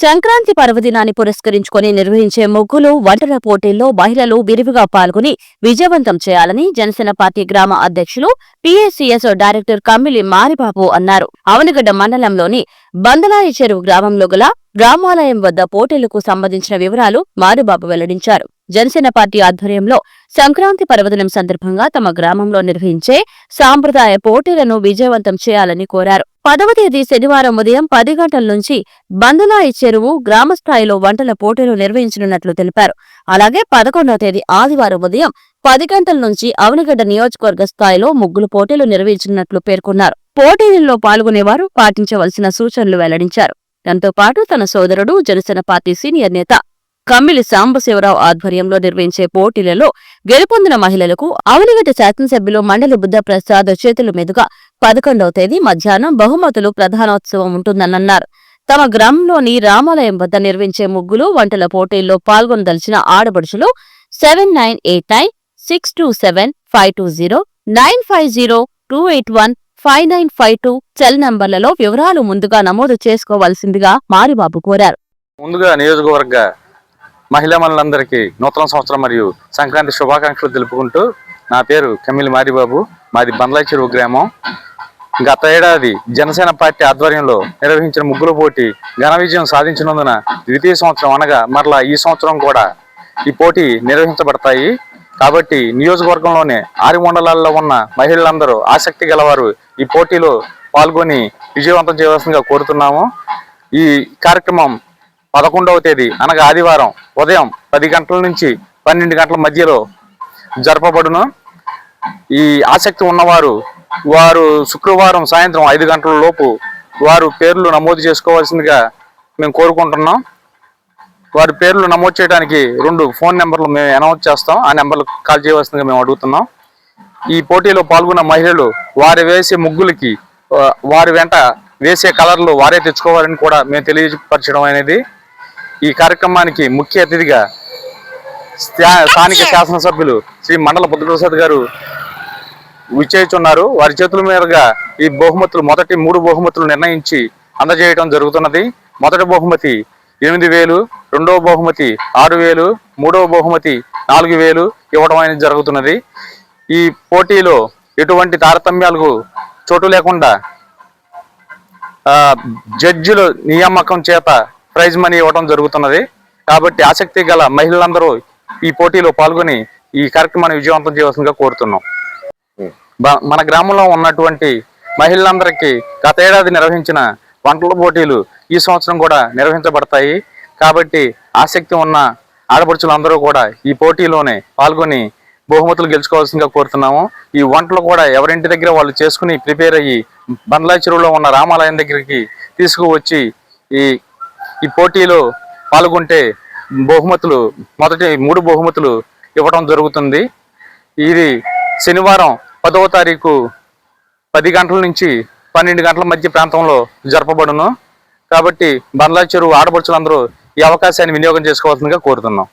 సంక్రాంతి పర్వదినాన్ని పురస్కరించుకొని నిర్వహించే ముగ్గులు వంటల పోటీల్లో మహిళలు విరివిగా పాల్గొని విజయవంతం చేయాలని జనసేన పార్టీ గ్రామ అధ్యక్షులు పిఎస్సిఎస్ డైరెక్టర్ కమ్మిలి మారిబాబు అన్నారు. అవనగడ్డ మండలంలోని బందలాయి చెరువు గ్రామంలో గల గ్రామాలయం వద్ద పోటీలకు సంబంధించిన వివరాలు మారిబాబు వెల్లడించారు. జనసేన పార్టీ ఆధ్వర్యంలో సంక్రాంతి పర్వదినం సందర్భంగా తమ గ్రామంలో నిర్వహించే సాంప్రదాయ పోటీలను విజయవంతం చేయాలని కోరారు. పదవ తేదీ శనివారం ఉదయం పది గంటల నుంచి బందులాయి చెరువు గ్రామ స్థాయిలో వంటల పోటీలు నిర్వహించనున్నట్లు తెలిపారు. అలాగే పదకొండవ తేదీ ఆదివారం ఉదయం పది గంటల నుంచి అవనిగడ్డ నియోజకవర్గ స్థాయిలో ముగ్గులు పోటీలు నిర్వహించనున్నట్లు పేర్కొన్నారు. పోటీలలో పాల్గొనేవారు పాటించవలసిన సూచనలు వెల్లడించారు. దాంతో పాటు తన సోదరుడు జనసేన పార్టీ సీనియర్ నేత కమ్మిలి సాంబశివరావు ఆధ్వర్యంలో నిర్వహించే పోటీలలో గెలుపొందిన మహిళలకు అవనిగడ్డ శాసనసభ్యులు మండలి బుద్ధప్రసాద్ చేతుల మీదుగా పదకొండవ తేదీ మధ్యాహ్నం బహుమతులు ప్రధానోత్సవం ఉంటుందన్నారు తమ గ్రామంలోని రామాలయం వద్ద నిర్వహించే ముగ్గులు వంటల పోటీల్లో పాల్గొనదలిచిన ఆడపడుచులు seven nine eight nine six two seven five two zero nine five zero two eight one five nine five two cell నంబర్లలో వివరాలు ముందుగా నమోదు చేసుకోవాల్సిందిగా మారిబాబు కోరారు. ముందుగా నియోజకవర్గ మహిళా మనులందరికీ నూతన సంవత్సరం మరియు సంక్రాంతి శుభాకాంక్షలు తెలుపుకుంటూ నా పేరు కమిలి మారిబాబు. మాది బందలాచెరువు చెరువు గ్రామం. గత ఏడాది జనసేన పార్టీ ఆధ్వర్యంలో నిర్వహించిన ముగ్గుల పోటీ ఘన విజయం సాధించినందున ద్వితీయ సంవత్సరం అనగా మరలా ఈ సంవత్సరం కూడా ఈ పోటీ నిర్వహించబడతాయి. కాబట్టి నియోజకవర్గంలోనే ఆరు మండలాల్లో ఉన్న మహిళలందరూ ఆసక్తి గలవారు ఈ పోటీలో పాల్గొని విజయవంతం చేయవలసిందిగా కోరుతున్నాము. ఈ కార్యక్రమం పదకొండవ తేదీ అనగా ఆదివారం ఉదయం పది గంటల నుంచి పన్నెండు గంటల మధ్యలో జరపబడును. ఈ ఆసక్తి ఉన్నవారు వారు శుక్రవారం సాయంత్రం ఐదు గంటల లోపు వారు పేర్లు నమోదు చేసుకోవాల్సిందిగా మేము కోరుకుంటున్నాం. వారి పేర్లు నమోదు చేయడానికి రెండు ఫోన్ నెంబర్లు మేము అనౌన్స్ చేస్తాం. ఆ నెంబర్లు కాల్ చేయవలసిందిగా మేము అడుగుతున్నాం. ఈ పోటీలో పాల్గొన్న మహిళలు వారి వేసే ముగ్గులకి వారి వెంట వేసే కలర్లు వారే తెచ్చుకోవాలని కూడా మేము తెలియపరచడం అనేది ఈ కార్యక్రమానికి ముఖ్య అతిథిగా స్థా- స్థానిక శాసనసభ్యులు శ్రీ మండల బుద్ధప్రసాద్ గారు విచ్చేస్తున్నారు. వారి చేతుల మీదుగా ఈ బహుమతులు మొదటి మూడు బహుమతులు నిర్ణయించి అందజేయడం జరుగుతున్నది. మొదటి బహుమతి ఎనిమిది వేలు రెండవ బహుమతి ఆరు వేలు మూడవ బహుమతి నాలుగు వేలు ఇవ్వడం అనేది జరుగుతున్నది. ఈ పోటీలో ఎటువంటి తారతమ్యాలకు చోటు లేకుండా జడ్జిల నియామకం చేత ప్రైజ్ మనీ ఇవ్వడం జరుగుతున్నది. కాబట్టి ఆసక్తి గల మహిళలందరూ ఈ పోటీలో పాల్గొని ఈ కార్యక్రమాన్ని విజయవంతం చేయవలసిందిగా కోరుతున్నాం. మన గ్రామంలో ఉన్నటువంటి మహిళలందరికీ గత ఏడాది నిర్వహించిన వంటల పోటీలు ఈ సంవత్సరం కూడా నిర్వహించబడతాయి. కాబట్టి ఆసక్తి ఉన్న ఆడపడుచులందరూ కూడా ఈ పోటీలోనే పాల్గొని బహుమతులు గెలుచుకోవాల్సిందిగా కోరుతున్నాము. ఈ వంటలు కూడా ఎవరింటి దగ్గర వాళ్ళు చేసుకుని ప్రిపేర్ అయ్యి బండ్లా చెరువులో ఉన్న రామాలయం దగ్గరికి తీసుకువచ్చి ఈ ఈ పోటీలో పాల్గొంటే బహుమతులు మొదటి మూడు బహుమతులు ఇవ్వడం జరుగుతుంది. ఇది శనివారం పదవ తారీఖు పది గంటల నుంచి పన్నెండు గంటల మధ్య ప్రాంతంలో జరపబడును. కాబట్టి బండ్లా చెరువు ఆడపడుచులందరూ ఈ అవకాశాన్ని వినియోగం చేసుకోవాల్సిందిగా కోరుతున్నాం.